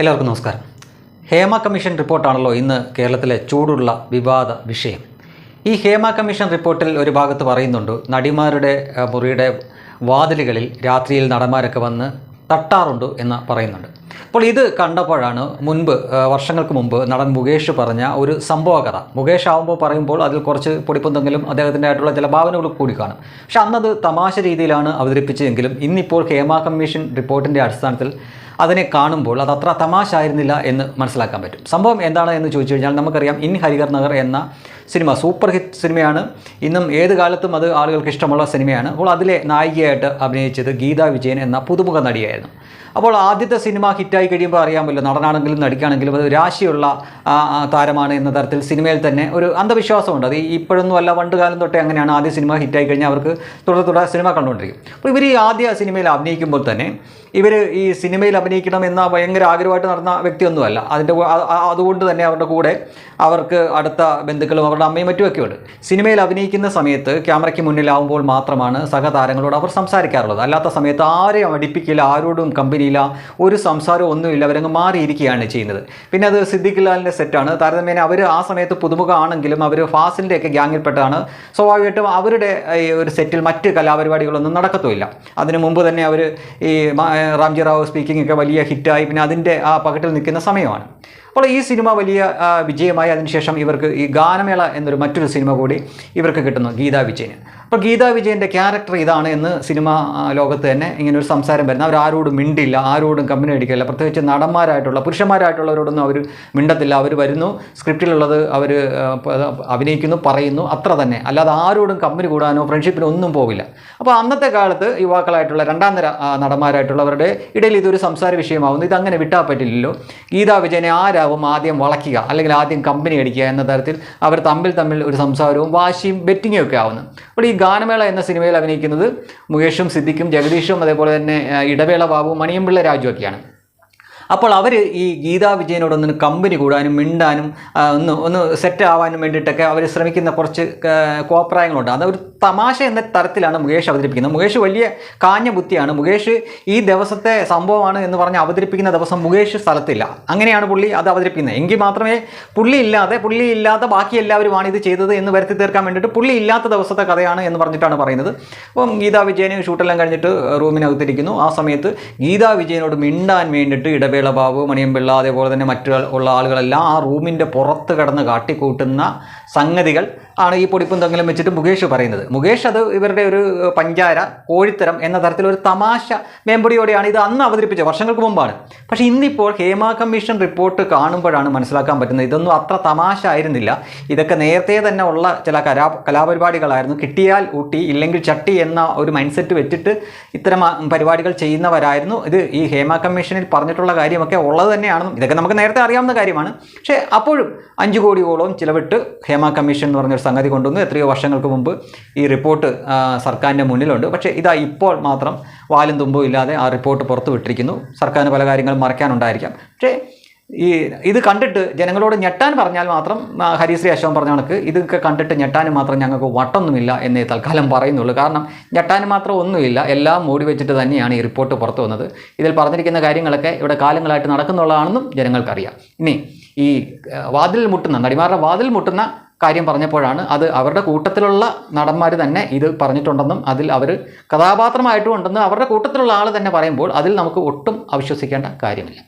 എല്ലാവർക്കും നമസ്കാരം. ഹേമ കമ്മീഷൻ റിപ്പോർട്ടാണല്ലോ ഇന്ന് കേരളത്തിലെ ചൂടുള്ള വിവാദ വിഷയം. ഈ ഹേമ കമ്മീഷൻ റിപ്പോർട്ടിൽ ഒരു ഭാഗത്ത് പറയുന്നുണ്ട് നടിമാരുടെ മുറിയുടെ വാതിലുകളിൽ രാത്രിയിൽ നടന്മാരൊക്കെ വന്ന് തട്ടാറുണ്ട് എന്ന് പറയുന്നുണ്ട്. അപ്പോൾ ഇത് കണ്ടപ്പോഴാണ് മുൻപ് വർഷങ്ങൾക്ക് മുമ്പ് നടൻ മുകേഷ് പറഞ്ഞ ഒരു സംഭവ കഥ മുകേഷ് ആകുമ്പോൾ പറയുമ്പോൾ അതിൽ കുറച്ച് പൊടിപ്പുന്തെങ്കിലും അദ്ദേഹത്തിന്റെ ആയിട്ടുള്ള ചില ഭാവനകൾ കൂടി കാണും. പക്ഷെ അന്നത് തമാശ രീതിയിലാണ് അവതരിപ്പിച്ചതെങ്കിലും ഇന്നിപ്പോൾ ഹേമ കമ്മീഷൻ റിപ്പോർട്ടിന്റെ അടിസ്ഥാനത്തിൽ അതിനെ കാണുമ്പോൾ അത് അത്ര തമാശ ആയിരുന്നില്ല എന്ന് മനസ്സിലാക്കാൻ പറ്റും. സംഭവം എന്താണ് എന്ന് ചോദിച്ചു കഴിഞ്ഞാൽ നമുക്കറിയാം ഇൻ ഹരിഹർ നഗർ എന്ന സിനിമ സൂപ്പർ ഹിറ്റ് സിനിമയാണ്. ഇന്നും ഏത് കാലത്തും അത് ആളുകൾക്ക് ഇഷ്ടമുള്ള സിനിമയാണ്. അപ്പോൾ അതിലെ നായികയായിട്ട് അഭിനയിച്ചത് ഗീതാ വിജയൻ എന്ന പുതുമുഖ നടിയായിരുന്നു. അപ്പോൾ ആദ്യത്തെ സിനിമ ഹിറ്റായി കഴിയുമ്പോൾ അറിയാമല്ലോ നടനാണെങ്കിലും നടിക്കാണെങ്കിലും അത് രാശിയുള്ള താരമാണ് എന്ന തരത്തിൽ സിനിമയിൽ തന്നെ ഒരു അന്ധവിശ്വാസമുണ്ട്. അത് ഇപ്പോഴൊന്നും അല്ല പണ്ട് കാലം തൊട്ടേ അങ്ങനെയാണ് ആദ്യ സിനിമ ഹിറ്റായി കഴിഞ്ഞാൽ അവർക്ക് തുടർ തുടർ സിനിമ കണ്ടുകൊണ്ടിരിക്കും. അപ്പോൾ ഇവർ ഈ ആദ്യ സിനിമയിൽ അഭിനയിക്കുമ്പോൾ തന്നെ ഇവർ ഈ സിനിമയിൽ അഭിനയിക്കണം എന്ന ഭയങ്കര ആഗ്രഹമായിട്ട് നടന്ന വ്യക്തിയൊന്നുമല്ല. അതിന്റെ അതുകൊണ്ട് തന്നെ അവരുടെ കൂടെ അവർക്ക് അടുത്ത ബന്ധുക്കളും അവരുടെ അമ്മയും മറ്റുമൊക്കെ ഉണ്ട്. സിനിമയിൽ അഭിനയിക്കുന്ന സമയത്ത് ക്യാമറയ്ക്ക് മുന്നിലാവുമ്പോൾ മാത്രമാണ് സഹതാരങ്ങളോട് അവർ സംസാരിക്കാറുള്ളത്. അല്ലാത്ത സമയത്ത് ആരെയും അടിപ്പിക്കില്ല ആരോടും കമ്പനിയില്ല ഒരു സംസാരവും ഒന്നുമില്ല അവരങ്ങ് മാറിയിരിക്കുകയാണ് ചെയ്യുന്നത്. പിന്നെ അത് സിദ്ദിഖ് സെറ്റാണ് താരതമ്യേന അവർ ആ സമയത്ത് പുതുമുഖ ആണെങ്കിലും അവർ ഫാസിലിന്റെ ഒക്കെ ഗ്യാങ്ങിൽപ്പെട്ടാണ് സ്വാഭാവികമായിട്ടും അവരുടെ ഈ ഒരു സെറ്റിൽ മറ്റ് കലാപരിപാടികളൊന്നും നടക്കത്തുമില്ല. അതിനു മുമ്പ് തന്നെ അവർ ഈ റാംജി റാവു സ്പീക്കിംഗ് ഒക്കെ വലിയ ഹിറ്റായി പിന്നെ അതിന്റെ ആ പകട്ടിൽ നിൽക്കുന്ന സമയമാണ്. അപ്പോൾ ഈ സിനിമ വലിയ വിജയമായി അതിനുശേഷം ഇവർക്ക് ഈ ഗാനമേള എന്നൊരു മറ്റൊരു സിനിമ കൂടി ഇവർക്ക് കിട്ടുന്നു ഗീതാ വിജയന്. അപ്പോൾ ഗീതാ വിജയന്റെ ക്യാരക്ടർ ഇതാണ് എന്ന് സിനിമ ലോകത്ത് തന്നെ ഇങ്ങനെ ഒരു സംസാരം വരുന്നത്. അവർ ആരോടും മിണ്ടില്ല ആരോടും കമ്പനി അടിക്കില്ല പ്രത്യേകിച്ച് നടന്മാരായിട്ടുള്ള പുരുഷന്മാരായിട്ടുള്ളവരോടൊന്നും അവർ മിണ്ടത്തില്ല. അവർ വരുന്നു സ്ക്രിപ്റ്റിലുള്ളത് അവർ അഭിനയിക്കുന്നു പറയുന്നു അത്ര തന്നെ. അല്ലാതെ ആരോടും കമ്പനി കൂടാനോ ഫ്രണ്ട്ഷിപ്പിനോ ഒന്നും പോവില്ല അപ്പോൾ അന്നത്തെ കാലത്ത് യുവാക്കളായിട്ടുള്ള രണ്ടാം നിര നടന്മാരായിട്ടുള്ളവരുടെ ഇടയിൽ ഇതൊരു സംസാര വിഷയമാവുന്നു. ഇതങ്ങനെ വിട്ടാൽ പറ്റില്ലല്ലോ. ഗീതാ വിജയനെ ആരാവും ആദ്യം വളയ്ക്കുക അല്ലെങ്കിൽ ആദ്യം കമ്പനി അടിക്കുക എന്ന തരത്തിൽ അവർ തമ്മിൽ തമ്മിൽ ഒരു സംസാരവും വാശിയും ബെറ്റിങ്ങും ഒക്കെ ആവുന്നു. അപ്പോൾ ഈ ഗാനമേള എന്ന സിനിമയിൽ അഭിനയിക്കുന്നത് മുകേഷും സിദ്ദിഖും ജഗദീഷും അതേപോലെ തന്നെ ഇടവേള ബാബു മണിയമ്പിള്ള രാജുവൊക്കെയാണ് അപ്പോൾ അവർ ഈ ഗീതാ വിജയനോടൊന്ന് കമ്പനി കൂടാനും മിണ്ടാനും ഒന്ന് ഒന്ന് സെറ്റ് ആവാനും വേണ്ടിയിട്ടൊക്കെ അവർ ശ്രമിക്കുന്ന കുറച്ച് കോപ്രായങ്ങളുണ്ട്. അത് ഒരു തമാശ എന്ന തരത്തിലാണ് മുകേഷ് അവതരിപ്പിക്കുന്നത്. മുകേഷ് വലിയ കാഞ്ഞ ബുദ്ധിയാണ് മുകേഷ് ഈ ദിവസത്തെ സംഭവമാണ് എന്ന് പറഞ്ഞ് അവതരിപ്പിക്കുന്ന ദിവസം മുകേഷ് സ്ഥലത്തില്ല. അങ്ങനെയാണ് പുള്ളി അത് അവതരിപ്പിക്കുന്നത്. എങ്കിൽ മാത്രമേ പുള്ളി ഇല്ലാതെ പുള്ളി ഇല്ലാത്ത ബാക്കി എല്ലാവരുമാണ് ഇത് ചെയ്തത് എന്ന് വരുത്തി തീർക്കാൻ വേണ്ടിയിട്ട് പുള്ളി ഇല്ലാത്ത ദിവസത്തെ കഥയാണ് എന്ന് പറഞ്ഞിട്ടാണ് പറയുന്നത്. അപ്പം ഗീതാ വിജയന് ഷൂട്ടെല്ലാം കഴിഞ്ഞിട്ട് റൂമിനകത്തിരിക്കുന്നു. ആ സമയത്ത് ഗീതാ വിജയനോട് മിണ്ടാൻ വേണ്ടിയിട്ട് ഇടവേള ബാബു മണിയമ്പിള്ള അതേപോലെ തന്നെ മറ്റു ഉള്ള ആളുകളെല്ലാം ആ റൂമിന്റെ പുറത്ത് കിടന്ന് കാട്ടിക്കൂട്ടുന്ന സംഗതികൾ ആണ് ഈ പൊടിപ്പും തങ്ങളും വെച്ചിട്ട് മുകേഷ് പറയുന്നത്. മുകേഷ് അത് ഇവരുടെ ഒരു പഞ്ചാര കോഴിത്തരം എന്ന തരത്തിലൊരു തമാശ മേമ്പൊടിയോടെയാണ് ഇത് അന്ന് അവതരിപ്പിച്ചത് വർഷങ്ങൾക്ക് മുമ്പാണ്. പക്ഷേ ഇന്നിപ്പോൾ ഹേമ കമ്മീഷൻ റിപ്പോർട്ട് കാണുമ്പോഴാണ് മനസ്സിലാക്കാൻ പറ്റുന്നത്. ഇതൊന്നും അത്ര തമാശ ആയിരുന്നില്ല. ഇതൊക്കെ നേരത്തെ തന്നെ ഉള്ള ചില കലാ കലാപരിപാടികളായിരുന്നു. കിട്ടിയാൽ ഊട്ടി ഇല്ലെങ്കിൽ ചട്ടി എന്ന ഒരു മൈൻഡ് സെറ്റ് വെച്ചിട്ട് ഇത്തരം പരിപാടികൾ ചെയ്യുന്നവരായിരുന്നു. ഇത് ഈ ഹേമ കമ്മീഷനിൽ പറഞ്ഞിട്ടുള്ള കാര്യമൊക്കെ ഉള്ളത് തന്നെയാണെന്നും ഇതൊക്കെ നമുക്ക് നേരത്തെ അറിയാവുന്ന കാര്യമാണ്. പക്ഷേ അപ്പോഴും അഞ്ച് കോടിയോളം ചിലവിട്ട് ഹേമ കമ്മീഷൻ എന്ന് പറഞ്ഞൊരു സംഗതി കൊണ്ടുവന്നു. എത്രയോ വർഷങ്ങൾക്ക് മുമ്പ് ഈ റിപ്പോർട്ട് സർക്കാരിന്റെ മുന്നിലുണ്ട്. പക്ഷേ ഇതാ ഇപ്പോൾ മാത്രം വാലും തുമ്പും ഇല്ലാതെ ആ റിപ്പോർട്ട് പുറത്തു വിട്ടിരിക്കുന്നു. സർക്കാരിന് പല കാര്യങ്ങളും മറയ്ക്കാനുണ്ടായിരിക്കാം. പക്ഷേ ഈ ഇത് കണ്ടിട്ട് ജനങ്ങളോട് ഞെട്ടാൻ പറഞ്ഞാൽ മാത്രം ഹരിശ്രീ അശോകൻ പറഞ്ഞ കണക്ക് ഇതൊക്കെ കണ്ടിട്ട് ഞെട്ടാനും മാത്രം ഞങ്ങൾക്ക് വട്ടൊന്നുമില്ല എന്നേ തൽക്കാലം പറയുന്നുള്ളൂ. കാരണം ഞെട്ടാനും മാത്രം ഒന്നുമില്ല. എല്ലാം മൂടി വെച്ചിട്ട് തന്നെയാണ് ഈ റിപ്പോർട്ട് പുറത്തു വന്നത്. ഇതിൽ പറഞ്ഞിരിക്കുന്ന കാര്യങ്ങളൊക്കെ ഇവിടെ കാലങ്ങളായിട്ട് നടക്കുന്നുള്ളതാണെന്നും ജനങ്ങൾക്കറിയാം. ഇനി ഈ വാതിൽ മുട്ടുന്ന നടിമാരുടെ വാതിൽ മുട്ടുന്ന കാര്യം പറഞ്ഞപ്പോഴാണ് അത് അവരുടെ കൂട്ടത്തിലുള്ള നടന്മാർ തന്നെ ഇത് പറഞ്ഞിട്ടുണ്ടെന്നും അതിൽ അവർ കഥാപാത്രമായിട്ടും ഉണ്ടെന്ന് അവരുടെ കൂട്ടത്തിലുള്ള ആൾ തന്നെ പറയുമ്പോൾ അതിൽ നമുക്ക് ഒട്ടും അവിശ്വസിക്കേണ്ട കാര്യമില്ല.